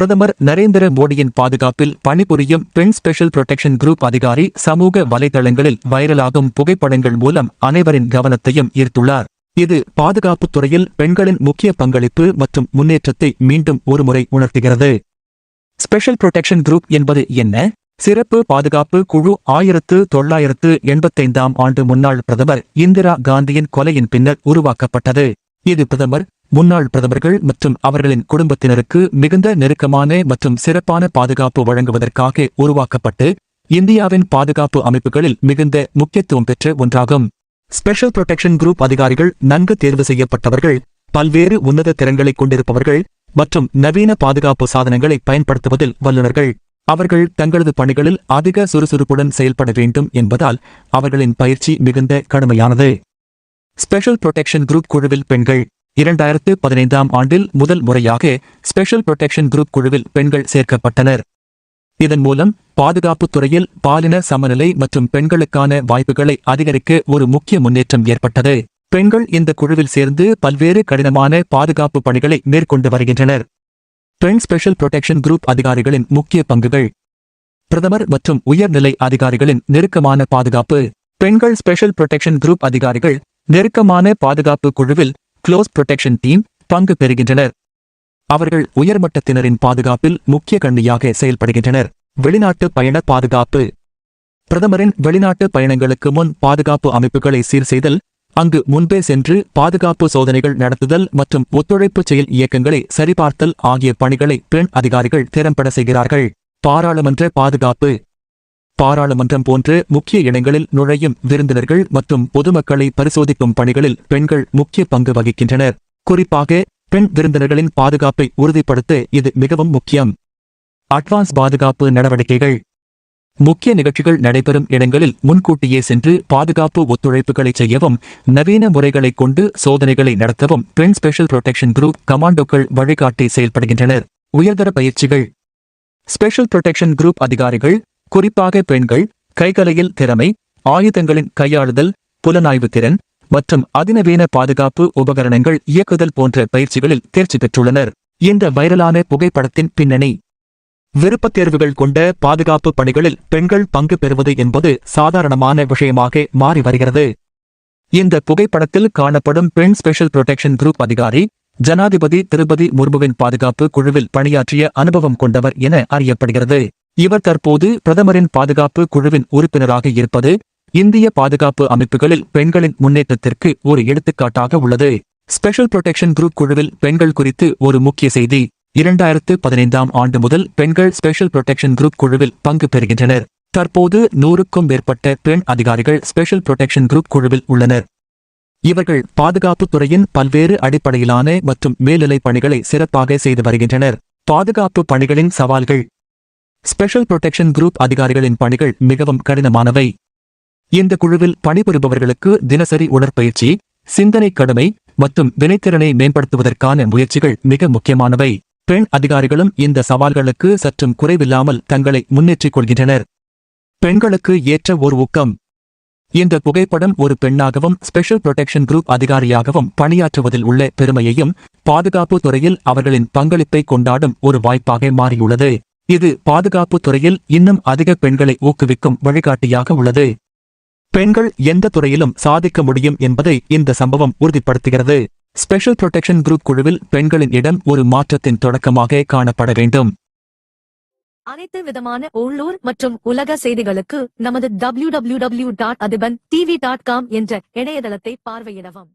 பிரதமர் நரேந்திர மோடியின் பாதுகாப்பில் பணிபுரியும் பெண் ஸ்பெஷல் புரொடெக்ஷன் குரூப் அதிகாரி சமூக வலைதளங்களில் வைரலாகும் புகைப்படங்கள் மூலம் அனைவரின் கவனத்தையும் ஈர்த்துள்ளார். இது பாதுகாப்புத் துறையில் பெண்களின் முக்கிய பங்களிப்பு மற்றும் முன்னேற்றத்தை மீண்டும் ஒருமுறை உணர்த்துகிறது. ஸ்பெஷல் புரொடெக்ஷன் குரூப் என்பது என்ன? சிறப்பு பாதுகாப்பு குழு ஆயிரத்து தொள்ளாயிரத்து எண்பத்தைந்தாம் ஆண்டு முன்னாள் பிரதமர் இந்திரா காந்தியின் கொலையின் பின்னர் உருவாக்கப்பட்டது. இது பிரதமர் முன்னாள் பிரதமர்கள் மற்றும் அவர்களின் குடும்பத்தினருக்கு மிகுந்த நெருக்கமான மற்றும் சிறப்பான பாதுகாப்பு வழங்குவதற்காக உருவாக்கப்பட்டு இந்தியாவின் பாதுகாப்பு அமைப்புகளில் மிகுந்த முக்கியத்துவம் பெற்ற ஒன்றாகும். ஸ்பெஷல் புரொடெக்ஷன் குரூப் அதிகாரிகள் நன்கு தேர்வு செய்யப்பட்டவர்கள் பல்வேறு உன்னத திறன்களை கொண்டிருப்பவர்கள் மற்றும் நவீன பாதுகாப்பு சாதனங்களை பயன்படுத்துவதில் வல்லுநர்கள். அவர்கள் தங்களது பணிகளில் அதிக சுறுசுறுப்புடன் செயல்பட வேண்டும் என்பதால் அவர்களின் பயிற்சி மிகுந்த கடுமையானது. ஸ்பெஷல் புரொடெக்ஷன் குரூப் குழுவில் பெண்கள் இரண்டாயிரத்து பதினைந்தாம் ஆண்டில் முதல் முறையாக ஸ்பெஷல் புரொடெக்ஷன் குரூப் குழுவில் பெண்கள் சேர்க்கப்பட்டனர். இதன் மூலம் பாதுகாப்புத் துறையில் பாலின சமநிலை மற்றும் பெண்களுக்கான வாய்ப்புகளை அதிகரிக்க ஒரு முக்கிய முன்னேற்றம் ஏற்பட்டது. பெண்கள் இந்த குழுவில் சேர்ந்து பல்வேறு கடினமான பாதுகாப்பு பணிகளை மேற்கொண்டு வருகின்றனர். பெண் ஸ்பெஷல் புரொடெக்ஷன் குரூப் அதிகாரிகளின் முக்கிய பங்குகள். பிரதமர் மற்றும் உயர்நிலை அதிகாரிகளின் நெருக்கமான பாதுகாப்பு. பெண்கள் ஸ்பெஷல் புரொடெக்ஷன் குரூப் அதிகாரிகள் நெருக்கமான பாதுகாப்பு குழுவில் க்ளோஸ் புரொடெக்ஷன் டீம் பங்கு பெறுகின்றனர். அவர்கள் உயர்மட்டத்தினரின் பாதுகாப்பில் முக்கிய கண்ணியாக செயல்படுகின்றனர். வெளிநாட்டு பயண பாதுகாப்பு. பிரதமரின் வெளிநாட்டு பயணங்களுக்கு முன் பாதுகாப்பு அமைப்புகளை சீர் செய்தல் அங்கு முன்பே சென்று பாதுகாப்பு சோதனைகள் நடத்துதல் மற்றும் ஒத்துழைப்பு செயல் இயக்கங்களை சரிபார்த்தல் ஆகிய பணிகளை பெண் அதிகாரிகள் திறம்பட செய்கிறார்கள். பாராளுமன்ற பாதுகாப்பு. பாராளுமன்றம் போன்ற முக்கிய இடங்களில் நுழையும் விருந்தினர்கள் மற்றும் பொதுமக்களை பரிசோதிக்கும் பணிகளில் பெண்கள் முக்கிய பங்கு வகிக்கின்றனர். குறிப்பாக பெண் விருந்தினர்களின் பாதுகாப்பை உறுதிப்படுத்த இது மிகவும் முக்கியம். அட்வான்ஸ் பாதுகாப்பு நடவடிக்கைகள். முக்கிய நிகழ்ச்சிகள் நடைபெறும் இடங்களில் முன்கூட்டியே சென்று பாதுகாப்பு ஒத்துழைப்புகளை செய்யவும் நவீன முறைகளைக் கொண்டு சோதனைகளை நடத்தவும் பெண் ஸ்பெஷல் புரொடெக்ஷன் குரூப் கமாண்டோக்கள் வழிகாட்டி செயல்படுகின்றனர். உயர்தர பயிற்சிகள். ஸ்பெஷல் புரொடெக்ஷன் குரூப் அதிகாரிகள் குறிப்பாக பெண்கள் கைகலையில் திறமை ஆயுதங்களின் கையாளுதல் புலனாய்வு திறன் மற்றும் அதிநவீன பாதுகாப்பு உபகரணங்கள் இயக்குதல் போன்ற பயிற்சிகளில் தேர்ச்சி பெற்றுள்ளனர். இந்த வைரலான புகைப்படத்தின் பின்னணி. விருப்பத் தேர்வுகள் கொண்ட பாதுகாப்பு பணிகளில் பெண்கள் பங்கு பெறுவது என்பது சாதாரணமான விஷயமாக மாறி வருகிறது. இந்த புகைப்படத்தில் காணப்படும் பெண் ஸ்பெஷல் புரொடெக்ஷன் குரூப் அதிகாரி ஜனாதிபதி திருபதி முர்முவின் பாதுகாப்பு குழுவில் பணியாற்றிய அனுபவம் கொண்டவர் என அறியப்படுகிறது. இவர் தற்போது பிரதமரின் பாதுகாப்பு குழுவின் உறுப்பினராக இருப்பது இந்திய பாதுகாப்பு அமைப்புகளில் பெண்களின் முன்னேற்றத்திற்கு ஒரு எடுத்துக்காட்டாக உள்ளது. ஸ்பெஷல் புரொடெக்ஷன் குரூப் குழுவில் பெண்கள் குறித்து ஒரு முக்கிய செய்தி. இரண்டாயிரத்து பதினைந்தாம் ஆண்டு முதல் பெண்கள் ஸ்பெஷல் புரொடெக்ஷன் குரூப் குழுவில் பங்கு பெறுகின்றனர். தற்போது நூறுக்கும் மேற்பட்ட பெண் அதிகாரிகள் ஸ்பெஷல் புரொடெக்ஷன் குரூப் குழுவில் உள்ளனர். இவர்கள் பாதுகாப்பு துறையின் பல்வேறு அடிப்படையிலான மற்றும் மேல்நிலை பணிகளை சிறப்பாக செய்து வருகின்றனர். பாதுகாப்பு பணிகளின் சவால்கள். ஸ்பெஷல் புரொடெக்ஷன் குரூப் அதிகாரிகளின் பணிகள் மிகவும் கடினமானவை. இந்த குழுவில் பணிபுரிபவர்களுக்கு தினசரி உடற்பயிற்சி சிந்தனை கடுமை மற்றும் வினைத்திறனை மேம்படுத்துவதற்கான முயற்சிகள் மிக முக்கியமானவை. பெண் அதிகாரிகளும் இந்த சவால்களுக்கு சற்றும் குறைவில்லாமல் தங்களை முன்னேற்றிக் கொள்கின்றனர். பெண்களுக்கு ஏற்ற ஒரு ஊக்கம். இந்த புகைப்படம் ஒரு பெண்ணாகவும் ஸ்பெஷல் புரொடெக்ஷன் குரூப் அதிகாரியாகவும் பணியாற்றுவதில் உள்ள பெருமையையும் பாதுகாப்பு துறையில் அவர்களின் பங்களிப்பை கொண்டாடும் ஒரு வாய்ப்பாக மாறியுள்ளது. இது பாதுகாப்பு துறையில் இன்னும் அதிக பெண்களை ஊக்குவிக்கும் வழிகாட்டியாக உள்ளது. பெண்கள் எந்த துறையிலும் சாதிக்க முடியும் என்பதை இந்த சம்பவம் உறுதிப்படுத்துகிறது. ஸ்பெஷல் புரொடெக்ஷன் குரூப் குழுவில் பெண்களின் இடம் ஒரு மாற்றத்தின் தொடக்கமாக காணப்பட வேண்டும். அனைத்து விதமான உள்ளூர் மற்றும் உலக செய்திகளுக்கு நமது W W W dot Athiban TV dot com என்ற இணையதளத்தை பார்வையிடவும்.